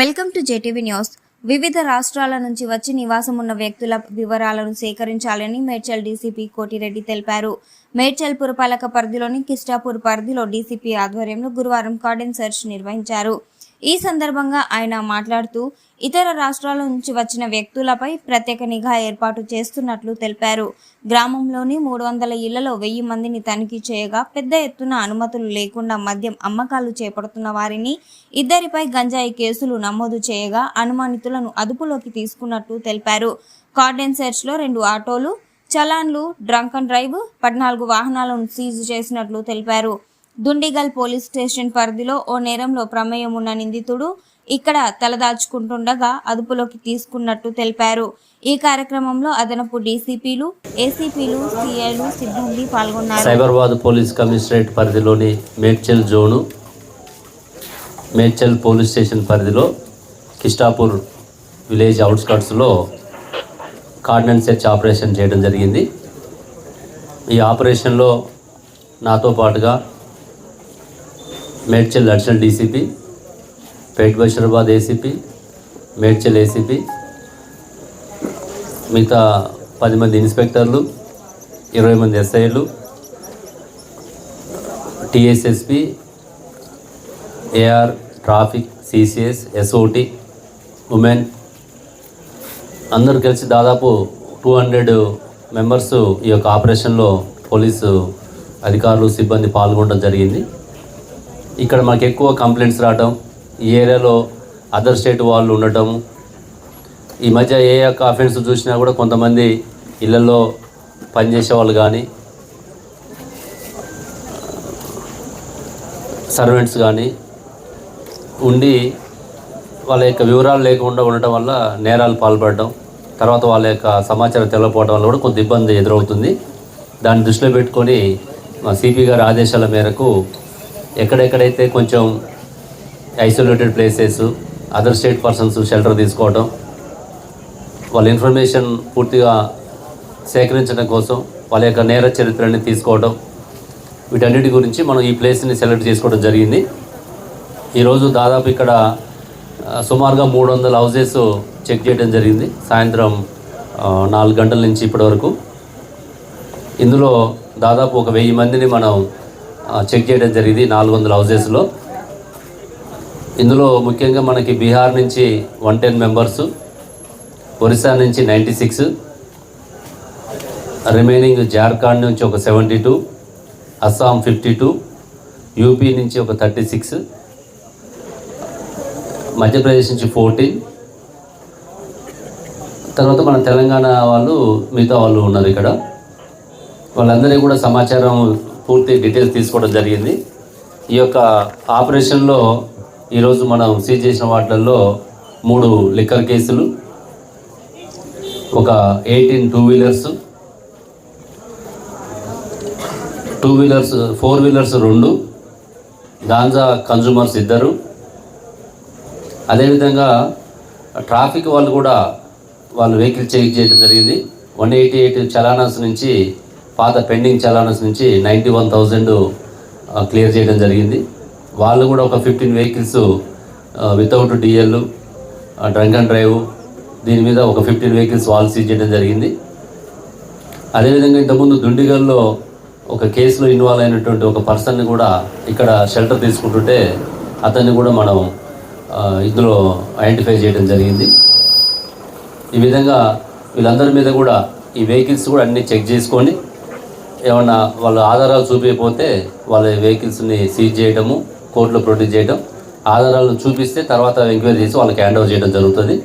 Welcome to JTV news వివిధ రాష్ట్రాల నుంచి వచ్చి నివాసం ఉన్న వ్యక్తుల వివరాలను సేకరించాలని మేడ్చల్ డీసీపీ కోటిరెడ్డి తెలిపారు. మేడ్చల్ పురపాలక పరిధిలోని కిష్టాపూర్ పరిధిలో డీసీపీ ఆధ్వర్యంలో గురువారం కార్డెన్ సెర్చ్ నిర్వహించారు. ఈ సందర్భంగా ఆయన మాట్లాడుతూ ఇతర రాష్ట్రాల నుంచి వచ్చిన వ్యక్తులపై ప్రత్యేక నిఘా ఏర్పాటు చేస్తున్నట్లు తెలిపారు. గ్రామంలోని మూడు వందల ఇళ్ళలో వెయ్యి మందిని తనిఖీ చేయగా పెద్ద ఎత్తున అనుమతులు లేకుండా మద్యం అమ్మకాలు చేపడుతున్న వారిని ఇద్దరిపై గంజాయి కేసులు నమోదు చేయగా అనుమానితులను అదుపులోకి తీసుకున్నట్లు తెలిపారు. కార్డెన్ సెర్చ్లో రెండు ఆటోలు చలాన్లు డ్రంక్ అండ్ డ్రైవ్ పద్నాలుగు వాహనాలను సీజ్ చేసినట్లు తెలిపారు. దుండిగల్ పోలీస్ స్టేషన్ పరిధిలో ఓ నేరంలో ప్రమేయం ఉన్న నిందితుడు ఇక్కడ తలదాచుకుంటుండగా అదుపులోకి తీసుకున్నట్టు తెలిపారు. ఈ కార్యక్రమంలో అదనపు డీసీపీలు ఏసీపీలు సిఐలు సిబ్బంది పాల్గొన్నారు. సైబరాబాద్ పోలీస్ కమిషనరేట్ పరిధిలోని Medchal zone Medchal police station పరిధిలో కిష్టాపూర్ విలేజ్ అవుట్స్కట్స్లో కార్డినెన్స్ సెర్చ్ ఆపరేషన్ చేయడం జరిగింది. ఈ ఆపరేషన్లో నాతో పాటుగా Medchal additional DCP Pet Basheerabad ACP Medchal ACP మిగతా పది మంది ఇన్స్పెక్టర్లు ఇరవై మంది ఎస్ఐలు TSSP AR traffic CCS SOT women అందరూ కలిసి దాదాపు టూ హండ్రెడ్ మెంబర్స్ ఈ యొక్క ఆపరేషన్లో పోలీసు అధికారులు సిబ్బంది పాల్గొనడం జరిగింది. ఇక్కడ మాకు ఎక్కువ కంప్లైంట్స్ రావడం ఈ ఏరియాలో అదర్ స్టేట్ వాళ్ళు ఉండటం ఈ మధ్య ఏ యొక్క అఫెన్స్ చూసినా కూడా కొంతమంది ఇళ్ళలో పనిచేసే వాళ్ళు కానీ సర్వెంట్స్ కానీ ఉండి వాళ్ళ యొక్క వివరాలు లేకుండా ఉండటం వల్ల నేరాలు పాల్పడటం తర్వాత వాళ్ళ యొక్క సమాచారం తెలియకపోవడం వల్ల కూడా కొంత ఇబ్బంది ఎదురవుతుంది. దాన్ని దృష్టిలో పెట్టుకొని మా సిపి గారి ఆదేశాల మేరకు ఎక్కడెక్కడైతే కొంచెం isolated places other state persons shelter తీసుకోవడం వాళ్ళ ఇన్ఫర్మేషన్ పూర్తిగా సేకరించడం కోసం వాళ్ళ యొక్క నేర చరిత్రని తీసుకోవడం వీటన్నిటి గురించి మనం ఈ ప్లేస్ని సెలెక్ట్ చేసుకోవడం జరిగింది. ఈరోజు దాదాపు ఇక్కడ సుమారుగా మూడు వందల హౌజెస్ చెక్ చేయడం జరిగింది. సాయంత్రం నాలుగు గంటల నుంచి ఇప్పటి వరకు. ఇందులో దాదాపు ఒక వెయ్యి మందిని మనం చెక్ చేయడం జరిగింది నాలుగు వందల హౌజెస్లో ఇందులో ముఖ్యంగా మనకి బీహార్ నుంచి వన్ టెన్ మెంబర్సు ఒరిస్సా నుంచి నైంటీ సిక్స్ రిమైనింగ్ జార్ఖండ్ నుంచి ఒక seventy two Assam fifty two UP నుంచి ఒక థర్టీ సిక్స్ మధ్యప్రదేశ్ నుంచి ఫోర్టీన్. తర్వాత మన తెలంగాణ వాళ్ళు మిగతా వాళ్ళు ఉన్నారు ఇక్కడ. వాళ్ళందరికీ కూడా సమాచారం పూర్తి డీటెయిల్స్ తీసుకోవడం జరిగింది. ఈ యొక్క ఆపరేషన్లో ఈరోజు మనం సీజ్ చేసిన వాటిల్లో మూడు లిక్కర్ కేసులు ఒక eighteen two wheelers two wheelers four wheelers రెండు గాంజా కన్జూమర్స్ ఇద్దరు. అదేవిధంగా ట్రాఫిక్ వాళ్ళు కూడా వాళ్ళు వెహికల్ చెక్ చేయడం జరిగింది. వన్ ఎయిటీ ఎయిట్ చలానాస్ నుంచి పాత పెండింగ్ చలానస్ నుంచి నైంటీ వన్ థౌజండ్ క్లియర్ చేయడం జరిగింది. వాళ్ళు కూడా ఒక fifteen vehicles without DL drunk and drive దీని మీద ఒక ఫిఫ్టీన్ వెహికల్స్ వాళ్ళు సీజ్ చేయడం జరిగింది. అదేవిధంగా ఇంతకుముందు దుండిగల్లో ఒక కేసులో ఇన్వాల్వ్ అయినటువంటి ఒక పర్సన్ని కూడా ఇక్కడ షెల్టర్ తీసుకుంటుంటే అతన్ని కూడా మనం ఇందులో ఐడెంటిఫై చేయడం జరిగింది. ఈ విధంగా వీళ్ళందరి మీద కూడా ఈ వెహికల్స్ కూడా అన్నీ చెక్ చేసుకొని ఏమన్నా వాళ్ళ ఆధారాలు చూపించకపోతే వాళ్ళ వెహికల్స్ని సీజ్ చేయడము కోర్టులో ప్రొడ్యూస్ చేయడం ఆధారాలు చూపిస్తే తర్వాత ఎంక్వైరీ చేసి వాళ్ళకి హ్యాండ్ ఓవర్ చేయడం జరుగుతుంది.